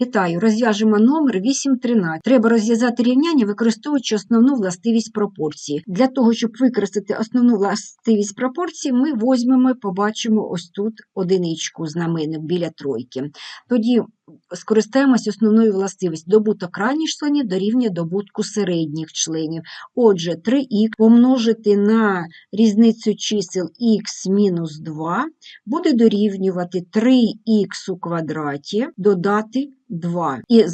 Вітаю, розв'яжемо номер 813. Треба розв'язати рівняння, використовуючи основну властивість пропорції. Для того, щоб використати основну властивість пропорції, ми візьмемо, побачимо ось тут одиничку знаменник біля тройки. Тоді скористаємось основною властивістю. Добуток ранніх членів дорівнює добутку середніх членів. Отже, 3х помножити на різницю чисел х мінус 2 буде дорівнювати 3х у квадраті додати 2. І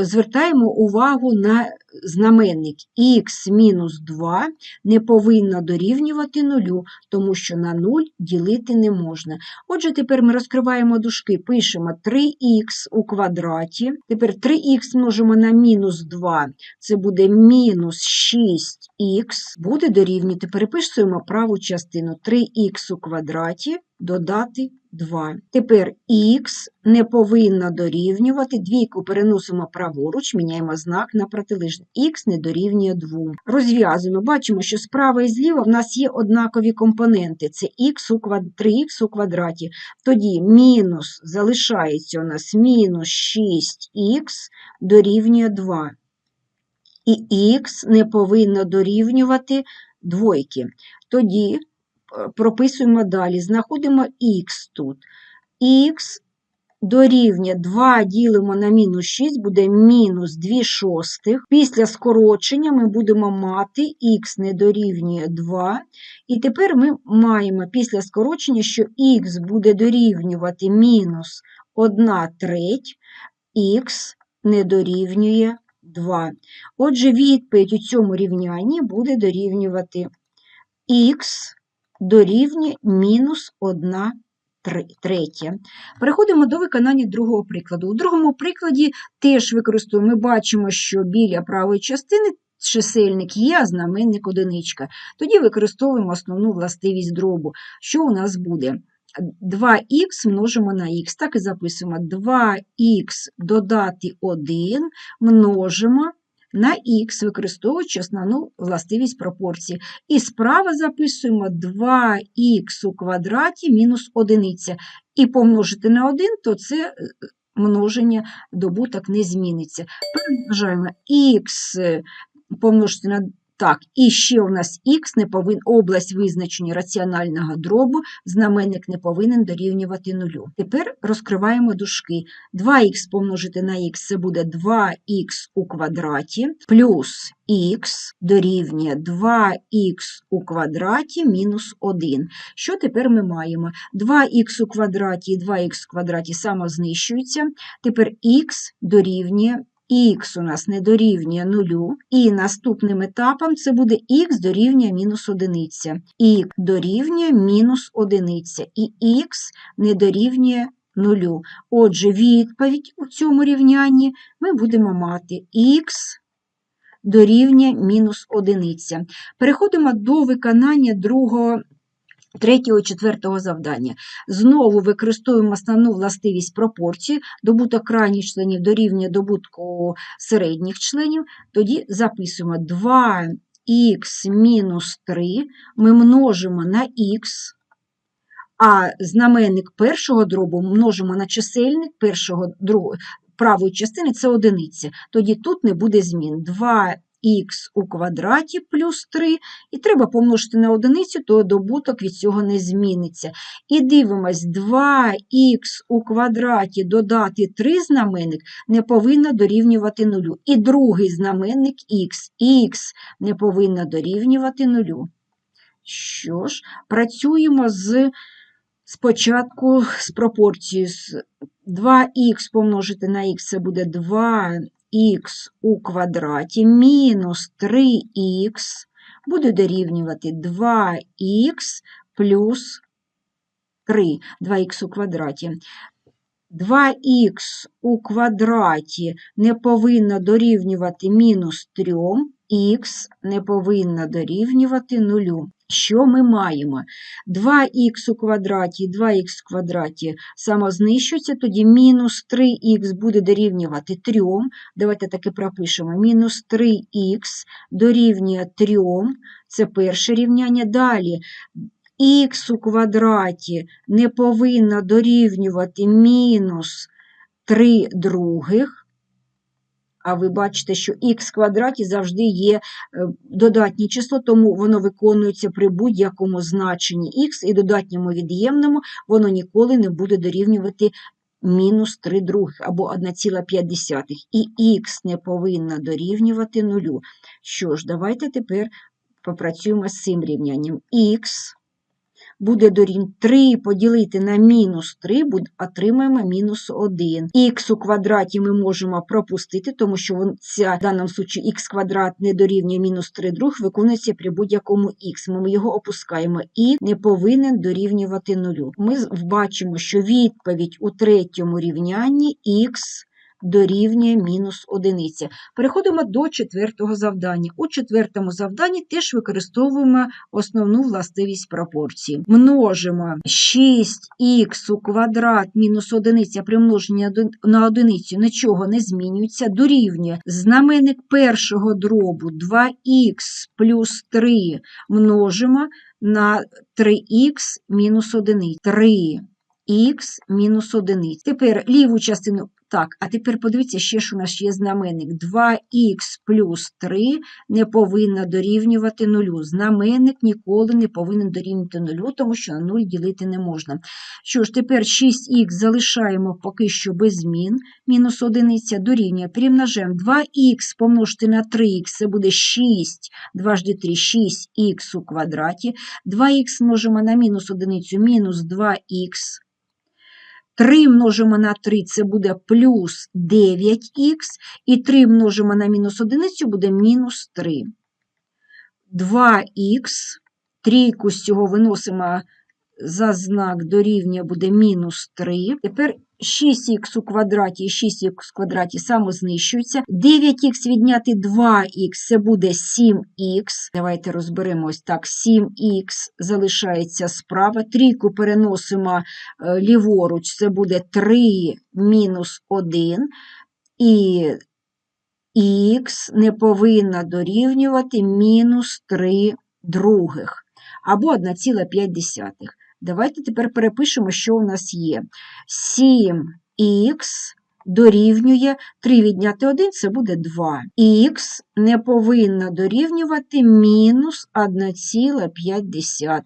звертаємо увагу на знаменник х мінус 2 не повинно дорівнювати нулю, тому що на 0 ділити не можна. Отже, тепер ми розкриваємо дужки, пишемо 3х у квадраті. Тепер 3х множимо на мінус 2, це буде мінус 6х, буде дорівнювати, переписуємо праву частину 3х у квадраті додати 2. Тепер х не повинно дорівнювати, двійку переносимо праворуч, міняємо знак на протилежний. х не дорівнює 2. Розв'язуємо, бачимо, що справа і зліва в нас є однакові компоненти. Це х у квад... 3х у квадраті. Тоді мінус залишається у нас мінус 6х дорівнює 2. І х не повинно дорівнювати двойки. Тоді прописуємо далі, знаходимо х тут. х дорівнює 2 ділимо на мінус 6, буде мінус 2 шостих. Після скорочення ми будемо мати х не дорівнює 2. І тепер ми маємо після скорочення, що х буде дорівнювати мінус 1 треть, х не дорівнює 2. Отже, відповідь у цьому рівнянні буде дорівнювати х дорівнює мінус 1 третя. Переходимо до виконання другого прикладу. У другому прикладі теж використовуємо, ми бачимо, що біля правої частини чисельник є, а знаменник одиничка. Тоді використовуємо основну властивість дробу. Що у нас буде? 2х множимо на х. Так і записуємо 2х додати 1 множимо на х, використовуючи основну властивість пропорції. І справа записуємо 2х у квадраті мінус 1. І помножити на 1, то це е, множення добуток не зміниться. Перемножаємо х помножити на так, і ще у нас х не повинен, область визначення раціонального дробу, знаменник не повинен дорівнювати нулю. Тепер розкриваємо дужки. 2х помножити на х це буде 2х у квадраті плюс х дорівнює 2х у квадраті мінус 1. Що тепер ми маємо? 2х у квадраті і 2х у квадраті самознищуються. Тепер х дорівнює х у нас не дорівнює нулю, і наступним етапом це буде х дорівнює мінус одиниця, х дорівнює мінус одиниця, і х не дорівнює нулю. Отже, відповідь у цьому рівнянні ми будемо мати х дорівнює мінус одиниця. Переходимо до виконання другого Третього четвертого завдання. Знову використовуємо основну властивість пропорції, добуток крайніх членів дорівнює добутку середніх членів, тоді записуємо 2х мінус 3 ми множимо на х, а знаменник першого дробу множимо на чисельник першого правої частини це одиниця. Тоді тут не буде змін. 2 х у квадраті плюс 3, і треба помножити на одиницю, то добуток від цього не зміниться. І дивимось, 2х у квадраті додати 3 знаменник не повинно дорівнювати нулю. І другий знаменник х, х не повинно дорівнювати нулю. Що ж, працюємо з спочатку з пропорцією. з 2х помножити на х це буде 2 х у квадраті мінус 3х буде дорівнювати 2х плюс 3, 2х у квадраті. 2х у квадраті не повинно дорівнювати мінус 3, х не повинно дорівнювати 0. Що ми маємо? 2х у квадраті 2х в квадраті самознищуються, тоді мінус 3х буде дорівнювати 3. Давайте таки пропишемо. Мінус 3х дорівнює 3. Це перше рівняння. Далі х у квадраті не повинно дорівнювати мінус 3 других. А ви бачите, що х квадраті завжди є е, додатнє число, тому воно виконується при будь-якому значенні х і додатньому від'ємному воно ніколи не буде дорівнювати мінус 3 других або 1,5. І х не повинна дорівнювати нулю. Що ж, давайте тепер попрацюємо з цим рівнянням. х буде дорівнювати 3 поділити на мінус 3, буде- отримаємо мінус 1. Х у квадраті ми можемо пропустити, тому що ця, в даному случаї х квадрат не дорівнює мінус 3 друг, виконується при будь-якому х. Ми його опускаємо і не повинен дорівнювати нулю. Ми бачимо, що відповідь у третьому рівнянні х дорівнює мінус одиниця. Переходимо до четвертого завдання. У четвертому завданні теж використовуємо основну властивість пропорції. Множимо 6х у квадрат мінус одиниця при множенні на одиницю нічого не змінюється, дорівнює знаменник першого дробу 2х плюс 3 множимо на 3х мінус одиниця. 3х мінус одиниця. Тепер ліву частину так, а тепер подивіться, ще ж у нас є знаменник. 2х плюс 3 не повинна дорівнювати нулю. Знаменник ніколи не повинен дорівнювати нулю, тому що на 0 ділити не можна. Що ж, тепер 6х залишаємо поки що без змін. Мінус одиниця дорівнює. Примножимо 2х помножити на 3х, це буде 6, дважди 3, 6х у квадраті. 2х множимо на мінус одиницю, мінус 2х. 3 множимо на 3 це буде плюс 9х, і 3 множимо на мінус одиницю буде мінус 3. 2х, трійку з цього виносимо за знак дорівнює буде мінус 3. Тепер 6х у квадраті і 6х в квадраті самознищуються. 9х відняти 2х це буде 7х. Давайте розберемо ось так. 7х залишається справа. Трійку переносимо е, ліворуч, це буде 3 мінус 1. І х не повинна дорівнювати мінус 3 других або 1,5. Давайте тепер перепишемо, що у нас є. 7х дорівнює 3 відняти 1 це буде 2. Х не повинна дорівнювати мінус 1,5.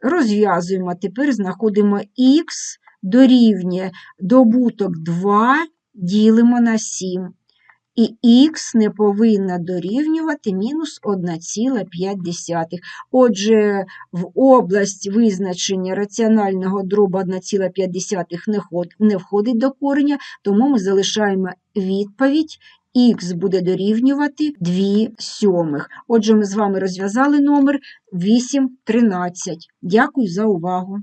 Розв'язуємо, тепер знаходимо х дорівнює добуток 2 ділимо на 7 і х не повинна дорівнювати мінус 1,5. Отже, в область визначення раціонального дроба 1,5 не входить до кореня, тому ми залишаємо відповідь. Х буде дорівнювати 2 сьомих. Отже, ми з вами розв'язали номер 8,13. Дякую за увагу.